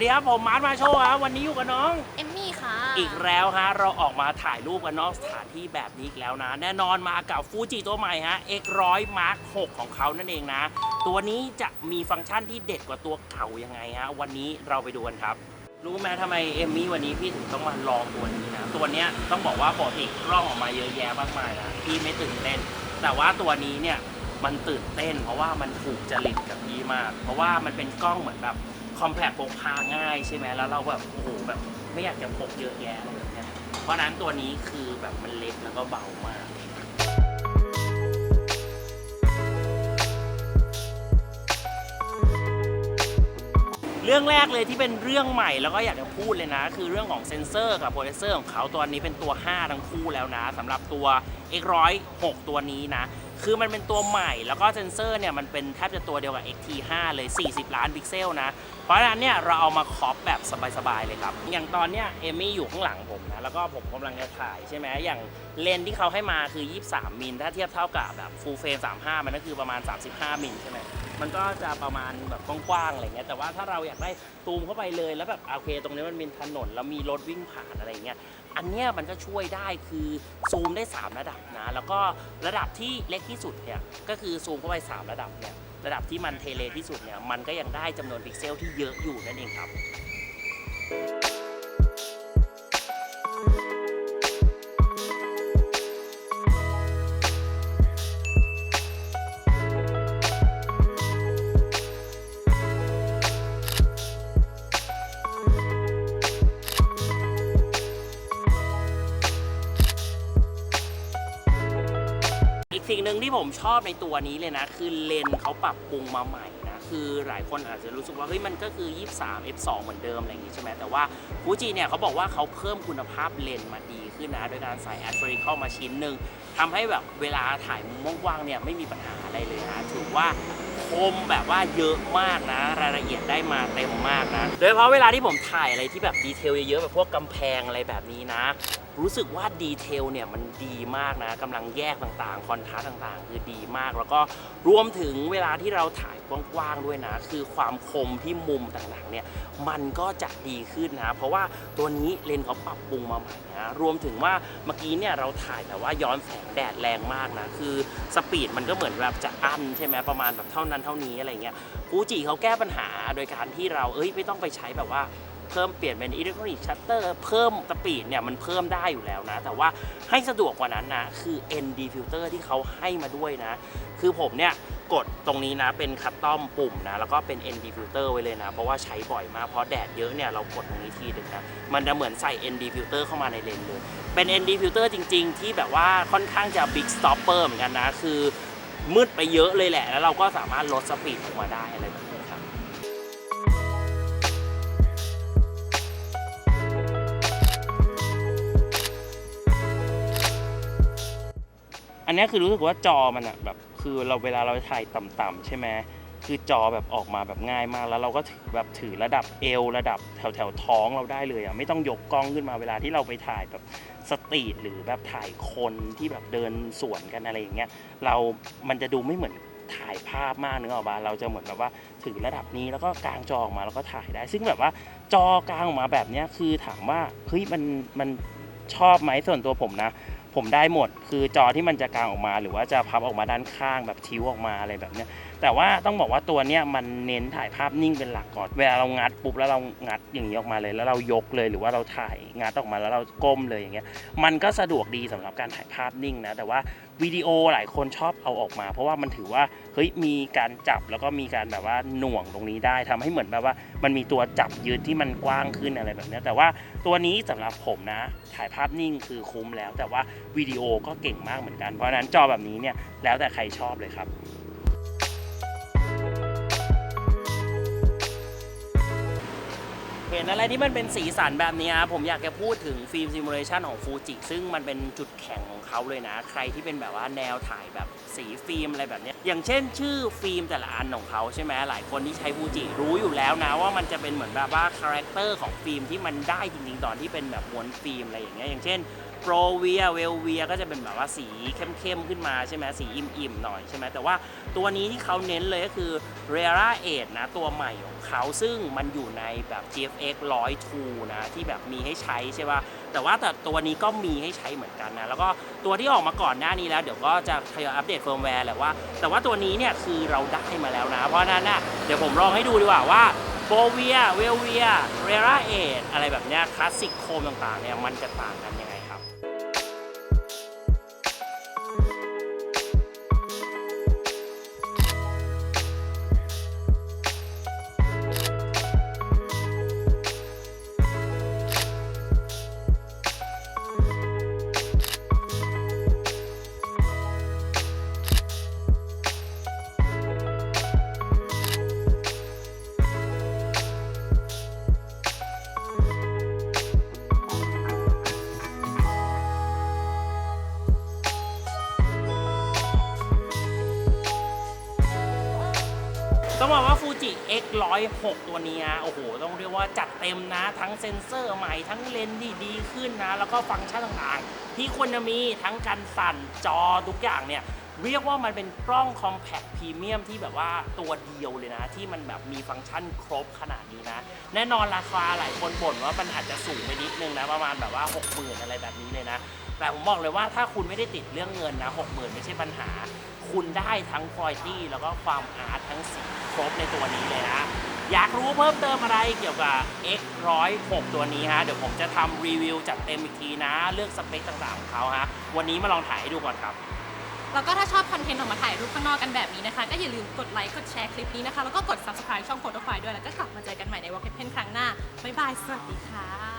สดีครับผมมาร์ทมาโชว์ครับวันนี้อยู่กับน้อง เอมมี่ค่ะ อีกแล้วฮะเราออกมาถ่ายรูปกันนอกสถานที่แบบนี้อีกแล้วนะ แน่นอนมากับฟูจิตัวใหม่ฮะ X100 Mark 6 ของเขานั่นเองนะ ตัวนี้จะมีฟังก์ชันที่เด็ดกว่าตัวเก่ายังไงฮะ วันนี้เราไปดูกันครับ รู้ไหมทำไมเอมมี่วันนี้พี่ถึงต้องมาลองตัวนี้นะตัวเนี้ยต้องบอกว่าปกติกล้องออกมาเยอะแยะมากมายนะพี่ไม่ตื่นเต้น แต่ว่าตัวนี้เนี่ยมันตื่นเต้น เพราะว่ามันถูกจริตกับพี่มาก เพราะว่ามันเป็นกล้องเหมือนแบบ คอมแพคพกพาง่ายใช่ไหมแล้วเราแบบโอ้โหแบบไม่อยากจะพกเยอะแยะอะไรแบบเนี้ยเพราะนั้นตัวนี้คือแบบมันเล็กแล้วก็เบามาก เรื่องแรกเลยที่เป็นเรื่องใหม่แล้วก็อยากจะพูดเลยนะ คือเรื่องของเซนเซอร์กับโปรเซสเซอร์ของเขาตัวนี้เป็นตัว 5 ทั้งคู่แล้วนะสำหรับตัว X106 ตัวนี้นะ คือมันเป็นตัวใหม่แล้วก็เซนเซอร์เนี่ยมันเป็นแทบจะตัวเดียวกับ XT5 เลย 40 ล้านพิกเซลนะ เพราะฉะนั้นเนี่ยเราเอามาคอปแบบสบายๆเลยครับ อย่างตอนเนี้ยเอมี่อยู่ข้างหลังผมนะ แล้วก็ผมกำลังจะถ่ายใช่ไหมอย่างเลนส์ที่เขาให้มาคือ 23 มิล ถ้าเทียบเท่ากับแบบฟูลเฟรม35 มันก็คือประมาณ 35 มิลใช่ไหม มันก็จะประมาณแบบกว้างๆอะไรเงี้ยแต่ว่าถ้าเราอยากได้ซูมเข้าไปเลยแล้วแบบโอเค ตรงนี้มันเป็นถนนแล้วมีรถวิ่งผ่านอะไรเงี้ยอันเนี้ยมันก็ช่วยได้คือซูมได้ 3 ระดับนะแล้วก็ระดับที่เล็กที่สุดเนี่ยก็คือซูมเข้าไป 3 ระดับเนี่ยระดับที่มันเทเลที่สุดเนี่ยมันก็ยังได้จำนวนพิกเซลที่เยอะอยู่นั่นเองครับอีก สิ่งหนึ่งที่ผมชอบในตัวนี้เลยนะ คือเลนส์เขาปรับปรุงมาใหม่นะ คือหลายคนอาจจะรู้สึกว่าเฮ้ยมันก็คือ 23 f2 เหมือนเดิมอะไรอย่างงี้ใช่ไหมแต่ว่าฟูจิเนี่ยเขาบอกว่าเขาเพิ่มคุณภาพเลนส์มาดีขึ้นนะ โดยการใส่ a s p h e r i c a l มาชิ้นหนึ่งทำให้แบบเวลาถ่ายมุมกว้างๆเนี่ยไม่มีปัญหาอะไรเลยนะถือว่าคมแบบว่าเยอะมากนะ รายละเอียดได้มาเต็มมากนะ โดยเฉพาะเวลาที่ผมถ่ายอะไรที่แบบดีเทลเยอะๆแบบพวกกำแพงอะไรแบบนี้นะ รู้สึกว่าดีเทลเนี่ยมันดีมากนะกำลังแยกต่างๆ คอนทราสต์ต่างๆ คือดีมาก แล้วก็รวมถึงเวลาที่เราถ่ายกว้างๆด้วยนะ คือความคมที่มุมต่างๆเนี่ยมันก็จะดีขึ้นนะ เพราะว่าตัวนี้เลนส์เขาปรับปรุงมาใหม่นะรวมถึงว่าเมื่อกี้เนี่ยเราถ่ายแต่ว่าย้อนแสงแดดแรงมากนะ คือสปีดมันก็เหมือนแบบจะอั้นใช่ไหมประมาณแบบเท่านั้นเท่านี้อะไรเงี้ยฟูจิเขาแก้ปัญหาโดยการที่เราเอ้ยไม่ต้องไปใช้แบบว่า เพิ่มเปลี่ยนเป็นอิเล็กทรอนิกส์ชัตเตอร์เพิ่มสปีดเนี่ยมันเพิ่มได้อยู่แล้วนะ แต่ว่าให้สะดวกกว่านั้นนะคือ ND filter ที่เขาให้มาด้วยนะ คือผมเนี่ยกดตรงนี้นะเป็นคัตตอมปุ่มนะ แล้วก็เป็น ND filter ไว้เลยนะ เพราะว่าใช้บ่อยมาก เพราะแดดเยอะเนี่ยเรากดตรงนี้ทีหนึ่งนะ มันจะเหมือนใส่ ND filter เข้ามาในเลนส์เลย เป็น ND filter จริง ๆ ที่แบบว่าค่อนข้างจะ big stopper เหมือนกันนะ คือมืดไปเยอะเลยแหละ แล้วเราก็สามารถลดสปีดลงมาได้อะไรแบบ อันนี้คือรู้สึกว่าจอมันอะแบบคือเราเวลาเราถ่ายต่ำๆใช่ไหมคือจอแบบออกมาแบบง่ายมาก แล้วเราก็ถือแบบถือระดับเอวระดับแถวแถวท้องเราได้เลยอะไม่ต้องยกกล้องขึ้นมาเวลาที่เราไปถ่ายแบบสตรีทหรือแบบถ่ายคนที่แบบเดินสวนกันอะไรอย่างเงี้ยเรา มันจะดูไม่เหมือนถ่ายภาพมากนึกออกปะเราจะเหมือนแบบว่าถือระดับนี้แล้วก็กางจอออกมาแล้วก็ถ่ายได้ ซึ่งแบบว่าจอกางออกมาแบบเนี้ยคือถามว่าเฮ้ยมันมันชอบไหมส่วนตัวผมนะ ผมได้หมด คือจอที่มันจะกางออกมา หรือว่าจะพับออกมาด้านข้างแบบทิวออกมาอะไรแบบเนี้ย แต่ว่าต้องบอกว่าตัวเนี้ยมันเน้นถ่ายภาพนิ่งเป็นหลักก่อน เวลาเรางัดปุ๊บแล้วเรางัดอย่างนี้ออกมาเลย แล้วเรายกเลยหรือว่าเราถ่ายงัดออกมาแล้วเราก้มเลยอย่างเงี้ย มันก็สะดวกดีสำหรับการถ่ายภาพนิ่งนะ แต่ว่าวิดีโอหลายคนชอบเอาออกมา เพราะว่ามันถือว่าเฮ้ยมีการจับแล้วก็มีการแบบว่าหน่วงตรงนี้ได้ทำให้เหมือนแบบว่า มันมีตัวจับยืดที่มันกว้างขึ้นอะไรแบบนี้แต่ว่าตัวนี้สำหรับผมนะ ถ่ายภาพนิ่งคือคุ้มแล้ว แต่ว่าวิดีโอก็เก่งมากเหมือนกันเพราะนั้นจอแบบนี้เนี่ยแล้วแต่ใครชอบเลยครับ เห็นอะไรที่มันเป็นสีสันแบบนี้ครับผมอยากจะพูดถึงฟิล์มซิมูเลชันของฟูจิซึ่งมันเป็นจุดแข็งของเขาเลยนะ ใครที่เป็นแบบว่าแนวถ่ายแบบสีฟิล์มอะไรแบบนี้อย่างเช่น ชื่อฟิล์มแต่ละอันของเขาใช่ไหมหลายคนที่ใช้ฟูจิรู้อยู่แล้วนะว่ามันจะเป็นเหมือนแบบว่าคาแรคเตอร์ของฟิล์มที่มันได้จริงๆ ตอนที่เป็นแบบม้วนฟิล์มอะไรอย่างเงี้ยอย่างเช่นโปรเวียเวลเวียก็จะเป็นแบบว่าสีเข้มๆขึ้นมาใช่ไหมสีอิ่มๆหน่อยใช่ไหมแต่ว่าตัวนี้ที่เขาเน้นเลยก็คือ r e r a 8นะตัวใหม่ของเขาซึ่งมันอยู่ในแบบ GFX 102นะที่แบบมีให้ใช้ใช่ป่ะแต่ว่าแต่ตัวนี้ก็มีให้ใช้เหมือนกันนะ แล้วก็ตัวที่ออกมาก่อนหน้านี้แล้วเดี๋ยวก็จะทยอยอัปเดตเฟิร์มแวร์แหละว่า แต่ว่าตัวนี้เนี่ยคือเราได้มาแล้วนะ เพราะนั้นน่ะเดี๋ยวผมลองให้ดูดีกว่าว่าโบเวียเวลเวียเรราเอทอะไรแบบเนี้ยคลาสสิกโคมต่างๆเนี่ยมันจะต่างกันยังไง X106 ตัวนี้ฮะโอ้โห ต้องเรียกว่าจัดเต็มนะ ทั้งเซ็นเซอร์ใหม่ทั้งเลนส์ที่ดีขึ้นนะ แล้วก็ฟังก์ชันต่างๆ ที่ควรจะมีทั้งการสั่นจอทุกอย่างเนี่ยเรียกว่ามันเป็นกล้องคอมแพคพรีเมียมที่แบบว่าตัวเดียวเลยนะ ที่มันแบบมีฟังก์ชันครบขนาดนี้นะ แน่นอนราคาหลายคนบ่นว่ามันอาจจะสูงไปนิดนึงนะ ประมาณแบบว่า 6 0,000 อะไรแบบนี้เลยนะ แต่ผมบอกเลยว่าถ้าคุณไม่ได้ติดเรื่องเงินนะ 6 0,000 ไม่ใช่ปัญหา คุณได้ทั้งคุณภาพแล้วก็ความอาร์ตทั้งสีครบในตัวนี้เลยนะ อยากรู้เพิ่มเติมอะไรเกี่ยวกับ X 106 ตัวนี้ฮะ เดี๋ยวผมจะทำรีวิวจัดเต็มอีกทีนะ เลือกสเปคต่างๆของเขาฮะ วันนี้มาลองถ่ายให้ดูก่อนครับ แล้วก็ถ้าชอบคอนเทนต์ออกมาถ่ายรูปข้างนอกกันแบบนี้นะคะ ก็อย่าลืมกดไลค์กดแชร์คลิปนี้นะคะ แล้วก็กด subscribe ช่องโ h o t o f i ด้วยแล้วก็กลับมาเจอกันใหม่ใน Walk เพนครั้งหน้าบ๊ายบายสวัสดีค่ะ